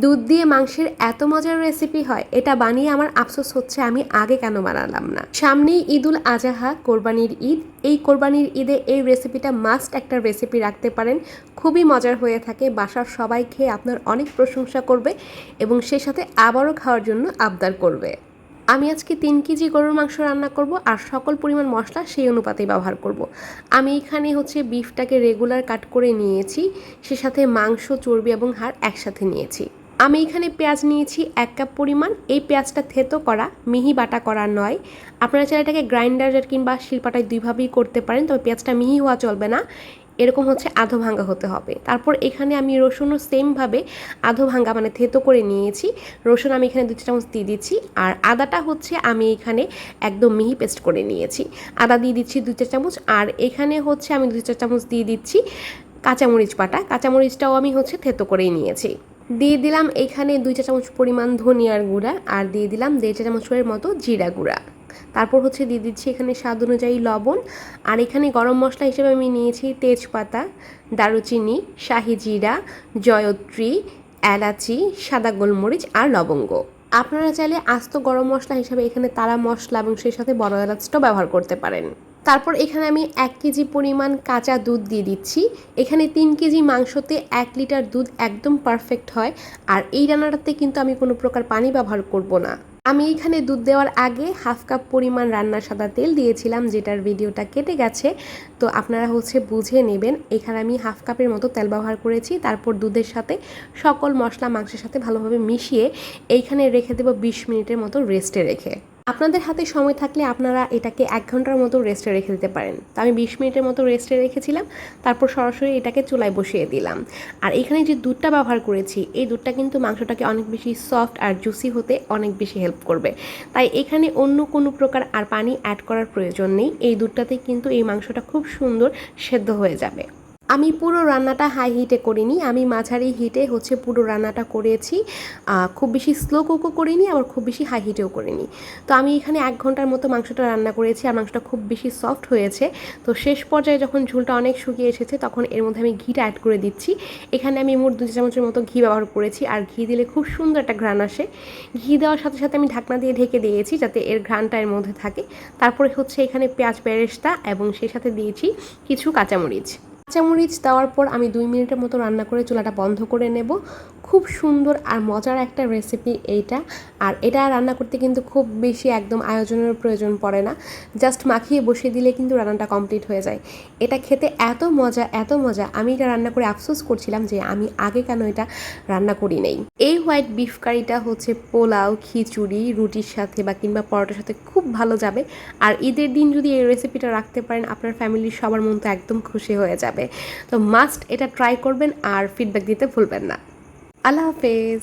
দুধ দিয়ে মাংসের এত মজার রেসিপি হয়, এটা বানিয়ে আমার আফসোস হচ্ছে আমি আগে কেন বানালাম না। সামনেই ঈদুল আজাহা, কোরবানির ঈদ। এই কোরবানির ঈদে এই রেসিপিটা মাস্ট একটা রেসিপি রাখতে পারেন। খুবই মজার হয়ে থাকে, বাসার সবাই খেয়ে আপনার অনেক প্রশংসা করবে এবং সে সাথে আবারও খাওয়ার জন্য আবদার করবে। আমি আজকে তিন কেজি গরুর মাংস রান্না করব আর সকল পরিমাণ মশলা সেই অনুপাতেই ব্যবহার করব। আমি এখানে হচ্ছে বিফটাকে রেগুলার কাট করে নিয়েছি, সে সাথে মাংস, চর্বি এবং হাড় একসাথে নিয়েছি। আমি এখানে পেঁয়াজ নিয়েছি এক কাপ পরিমাণ। এই পেঁয়াজটা থেতো করা, মিহি বাটা করা নয়। আপনারা চাইলে এটাকে গ্রাইন্ডার কিংবা শিলপাটায় দুইভাবেই করতে পারেন, তবে পেঁয়াজটা মিহি হওয়া চলবে না। এরকম হচ্ছে আধো ভাঙ্গা হতে হবে। তারপর এখানে আমি রসুনও সেমভাবে আধো ভাঙ্গা মানে থেতো করে নিয়েছি। রসুন আমি এখানে দু চামচ দিয়ে দিচ্ছি। আর আদাটা হচ্ছে আমি এখানে একদম মিহি পেস্ট করে নিয়েছি। আদা দিয়ে দিচ্ছি দু চার চামচ। আর এখানে হচ্ছে আমি দু চার চামচ দিয়ে দিচ্ছি কাঁচামরিচ বাটা। কাঁচামরিচটাও আমি হচ্ছে থেতো করেই নিয়েছি। দিয়ে দিলাম এখানে দুই চা চামচ পরিমাণ ধনিয়ার গুঁড়া আর দিয়ে দিলাম দেড় চা চামচের মতো জিরা গুঁড়া। তারপর হচ্ছে দিয়ে দিচ্ছি এখানে স্বাদ অনুযায়ী লবণ। আর এখানে গরম মশলা হিসেবে আমি নিয়েছি তেজপাতা, দারুচিনি, শাহি জিরা, জয়ত্রী, এলাচি, সাদা গোলমরিচ আর লবঙ্গ। আপনারা চাইলে আস্ত গরম মশলা হিসেবে এখানে তারা মশলা এবং সেই সাথে বড় এলাচটাও ব্যবহার করতে পারেন। তারপর এখানে আমি এক কেজি পরিমাণ কাঁচা দুধ দিয়ে দিচ্ছি। এখানে তিন কেজি মাংসতে এক লিটার দুধ একদম পারফেক্ট হয়। আর এই রান্নাটাতে কিন্তু আমি কোনো প্রকার পানি ব্যবহার করব না। আমি এখানে দুধ দেওয়ার আগে হাফ কাপ পরিমাণ রান্নার সাদা তেল দিয়েছিলাম, যেটার ভিডিওটা কেটে গেছে। তো আপনারা হচ্ছে বুঝে নেবেন, এখানে আমি হাফ কাপের মতো তেল ব্যবহার করেছি। তারপর দুধের সাথে সকল মশলা মাংসের সাথে ভালোভাবে মিশিয়ে এইখানে রেখে দেবো বিশ মিনিটের মতো রেস্টে রেখে। আপনাদের হাতে সময় থাকলে আপনারা এটাকে এক ঘণ্টার মতো রেস্টে রেখে দিতে পারেন। তো আমি বিশ মিনিটের মতো রেস্টে রেখেছিলাম, তারপর সরাসরি এটাকে চুলায় বসিয়ে দিলাম। আর এখানে যে দুধটা ব্যবহার করেছি, এই দুধটা কিন্তু মাংসটাকে অনেক বেশি সফট আর জুসি হতে অনেক বেশি হেল্প করবে। তাই এখানে অন্য কোনো প্রকার আর পানি অ্যাড করার প্রয়োজন নেই। এই দুধটাতে কিন্তু এই মাংসটা খুব সুন্দর সেদ্ধ হয়ে যাবে। আমি পুরো রান্নাটা হাই হিটে করিনি, আমি মাঝারি হিটে হচ্ছে পুরো রান্নাটা করেছি। খুব বেশি স্লো কুকও করিনি, আবার খুব বেশি হাই হিটেও করিনি। তো আমি এখানে এক ঘণ্টার মতো মাংসটা রান্না করেছি, আর মাংসটা খুব বেশি সফট হয়েছে। তো শেষ পর্যায়ে যখন ঝুলটা অনেক শুকিয়ে এসেছে, তখন এর মধ্যে আমি ঘিটা অ্যাড করে দিচ্ছি। এখানে আমি মোট দু চামচের মতো ঘি ব্যবহার করেছি, আর ঘি দিলে খুব সুন্দর একটা ঘ্রাণ আসে। ঘি দেওয়ার সাথে সাথে আমি ঢাকনা দিয়ে ঢেকে দিয়েছি, যাতে এর ঘ্রাণটা এর মধ্যে থাকে। তারপরে হচ্ছে এখানে পেঁয়াজ বেরেস্তা, এবং সেই সাথে দিয়েছি কিছু কাঁচামরিচ। কাঁচামরিচ দেওয়ার পর আমি দুই মিনিটের মতো রান্না করে চুলাটা বন্ধ করে নেব। খুব সুন্দর আর মজার একটা রেসিপি এইটা। আর এটা রান্না করতে কিন্তু খুব বেশি একদম আয়োজনের প্রয়োজন পড়ে না। জাস্ট মাখিয়ে বসিয়ে দিলে কিন্তু রান্নাটা কমপ্লিট হয়ে যায়। এটা খেতে এত মজা এত মজা। আমি এটা রান্না করে আফসোস করছিলাম যে আমি আগে কেন এটা রান্না করি নেই। এই হোয়াইট বিফ কারিটা হচ্ছে পোলাও, খিচুড়ি, রুটির সাথে বা কিংবা পরোটার সাথে খুব ভালো যাবে। আর ঈদের দিন যদি এই রেসিপিটা রাখতে পারেন, আপনার ফ্যামিলির সবার মন তো একদম খুশি হয়ে যাবে। তো মাস্ট এটা ট্রাই করবেন আর ফিডব্যাক দিতে ভুলবেন না। আল্লাহ হাফেজ।